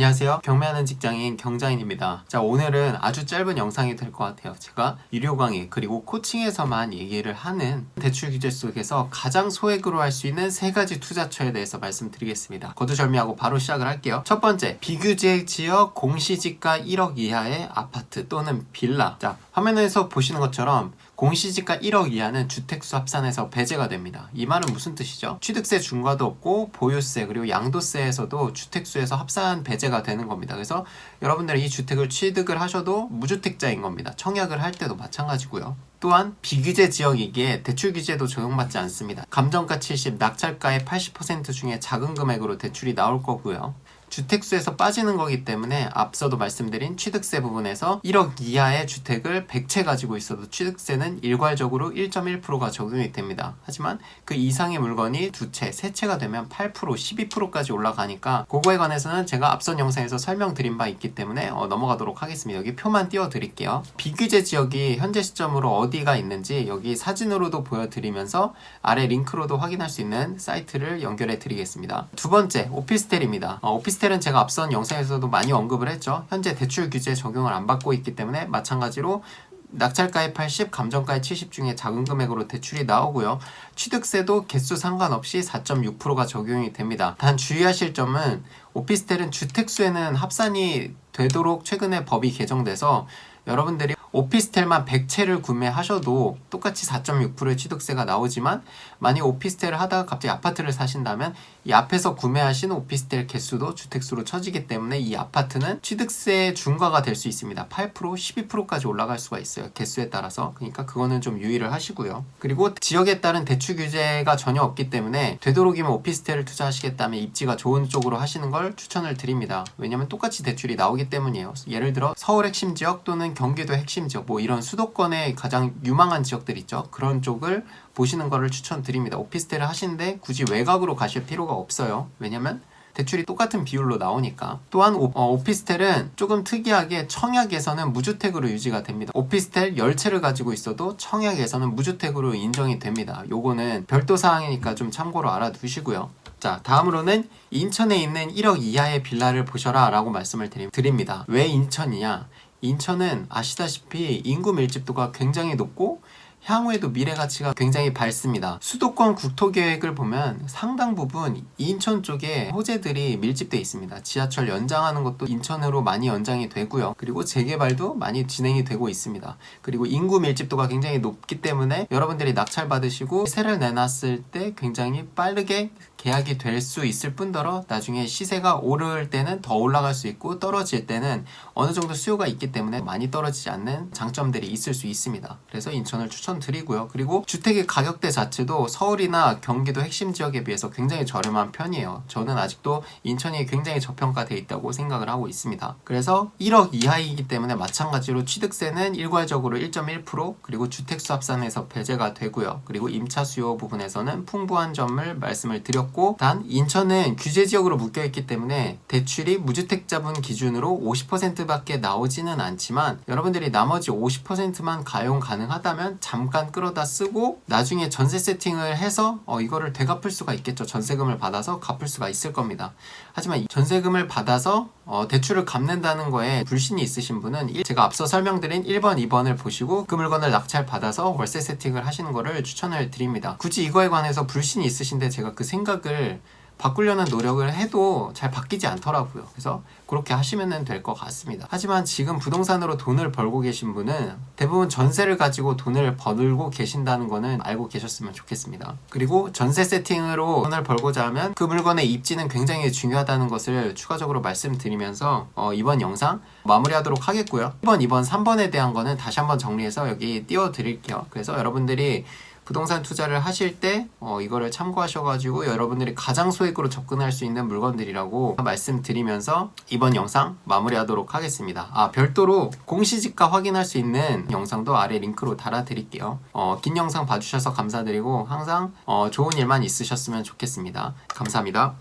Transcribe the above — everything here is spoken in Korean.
안녕하세요. 경매하는 직장인 경자인입니다. 자, 오늘은 아주 짧은 영상이 될 것 같아요. 제가 유료 강의 그리고 코칭에서만 얘기를 하는 대출 규제 속에서 가장 소액으로 할 수 있는 세 가지 투자처에 대해서 말씀드리겠습니다. 거두절미하고 바로 시작을 할게요. 첫 번째, 비규제 지역 공시지가 1억 이하의 아파트 또는 빌라. 자, 화면에서 보시는 것처럼 공시지가 1억 이하는 주택수 합산해서 배제가 됩니다. 이 말은 무슨 뜻이죠? 취득세 중과도 없고 보유세 그리고 양도세에서도 주택수에서 합산 배제가 되는 겁니다. 그래서 여러분들이 이 주택을 취득을 하셔도 무주택자인 겁니다. 청약을 할 때도 마찬가지고요. 또한 비규제 지역이기에 대출 규제도 적용받지 않습니다. 감정가 70, 낙찰가의 80% 중에 작은 금액으로 대출이 나올 거고요. 주택수에서 빠지는 거기 때문에 앞서도 말씀드린 취득세 부분에서 1억 이하의 주택을 100채 가지고 있어도 취득세는 일괄적으로 1.1%가 적용이 됩니다. 하지만 그 이상의 물건이 두 채, 세 채가 되면 8%, 12%까지 올라가니까 그거에 관해서는 제가 앞선 영상에서 설명드린 바 있기 때문에 어, 넘어가도록 하겠습니다. 여기 표만 띄워드릴게요. 비규제 지역이 현재 시점으로 어디가 있는지 여기 사진으로도 보여드리면서 아래 링크로도 확인할 수 있는 사이트를 연결해 드리겠습니다. 두 번째, 오피스텔입니다. 어, 오피스텔 은 제가 앞선 영상에서도 많이 언급을 했죠. 현재 대출 규제 적용을 안 받고 있기 때문에 마찬가지로 낙찰가의 80, 감정가의 70 중에 작은 금액으로 대출이 나오고요. 취득세도 개수 상관없이 4.6%가 적용이 됩니다. 단 주의하실 점은 오피스텔은 주택수에는 합산이 되도록 최근에 법이 개정돼서 여러분들이 오피스텔만 100채를 구매하셔도 똑같이 4.6%의 취득세가 나오지만 만약 오피스텔을 하다가 갑자기 아파트를 사신다면 이 앞에서 구매하신 오피스텔 개수도 주택수로 쳐지기 때문에 이 아파트는 취득세 중과가 될 수 있습니다. 8%, 12%까지 올라갈 수가 있어요. 개수에 따라서. 그러니까 그거는 좀 유의를 하시고요. 그리고 지역에 따른 대출 규제가 전혀 없기 때문에 되도록이면 오피스텔을 투자하시겠다면 입지가 좋은 쪽으로 하시는 걸 추천을 드립니다. 왜냐면 똑같이 대출이 나오기 때문이에요. 예를 들어 서울 핵심 지역 또는 경기도 핵심 지역 뭐 이런 수도권의 가장 유망한 지역들 있죠. 그런 쪽을 보시는 거를 추천드립니다. 오피스텔을 하시는데 굳이 외곽으로 가실 필요가 없어요. 왜냐면 대출이 똑같은 비율로 나오니까. 또한 오, 피스텔은 조금 특이하게 청약에서는 무주택으로 유지가 됩니다. 오피스텔 10채를 가지고 있어도 청약에서는 무주택으로 인정이 됩니다. 요거는 별도 사항이니까 좀 참고로 알아두시고요. 자, 다음으로는 인천에 있는 1억 이하의 빌라를 보셔라 라고 말씀을 드립니다. 왜 인천이냐? 인천은 아시다시피 인구 밀집도가 굉장히 높고 향후에도 미래 가치가 굉장히 밝습니다. 수도권 국토 계획을 보면 상당 부분 인천 쪽에 호재들이 밀집돼 있습니다. 지하철 연장하는 것도 인천으로 많이 연장이 되고요. 그리고 재개발도 많이 진행이 되고 있습니다. 그리고 인구 밀집도가 굉장히 높기 때문에 여러분들이 낙찰 받으시고 세를 내놨을 때 굉장히 빠르게 계약이 될 수 있을 뿐더러 나중에 시세가 오를 때는 더 올라갈 수 있고 떨어질 때는 어느 정도 수요가 있기 때문에 많이 떨어지지 않는 장점들이 있을 수 있습니다. 그래서 인천을 추천드리고요. 그리고 주택의 가격대 자체도 서울이나 경기도 핵심 지역에 비해서 굉장히 저렴한 편이에요. 저는 아직도 인천이 굉장히 저평가되어 있다고 생각을 하고 있습니다. 그래서 1억 이하이기 때문에 마찬가지로 취득세는 일괄적으로 1.1% 그리고 주택 수 합산에서 배제가 되고요. 그리고 임차 수요 부분에서는 풍부한 점을 말씀을 드렸고 단 인천은 규제 지역으로 묶여 있기 때문에 대출이 무주택자분 기준으로 50%밖에 나오지는 않지만 여러분들이 나머지 50%만 가용 가능하다면 잠깐 끌어다 쓰고 나중에 전세 세팅을 해서 어, 이거를 되갚을 수가 있겠죠. 전세금을 받아서 갚을 수가 있을 겁니다. 하지만 이 전세금을 받아서 어, 대출을 갚는다는 거에 불신이 있으신 분은 일- 제가 앞서 설명드린 1번, 2번을 보시고 그 물건을 낙찰 받아서 월세 세팅을 하시는 거를 추천을 드립니다. 굳이 이거에 관해서 불신이 있으신데 제가 그 생각을 바꾸려는 노력을 해도 잘 바뀌지 않더라고요. 그래서 그렇게 하시면 될 것 같습니다. 하지만 지금 부동산으로 돈을 벌고 계신 분은 대부분 전세를 가지고 돈을 벌고 계신다는 거는 알고 계셨으면 좋겠습니다. 그리고 전세 세팅으로 돈을 벌고자 하면 그 물건의 입지는 굉장히 중요하다는 것을 추가적으로 말씀드리면서 어, 이번 영상 마무리하도록 하겠고요. 1번, 2번, 3번에 대한 거는 다시 한번 정리해서 여기 띄워 드릴게요. 그래서 여러분들이 부동산 투자를 하실 때 어, 이거를 참고하셔가지고 여러분들이 가장 소액으로 접근할 수 있는 물건들이라고 말씀드리면서 이번 영상 마무리하도록 하겠습니다. 아 별도로 공시지가 확인할 수 있는 영상도 아래 링크로 달아드릴게요. 어, 긴 영상 봐주셔서 감사드리고 항상 어, 좋은 일만 있으셨으면 좋겠습니다. 감사합니다.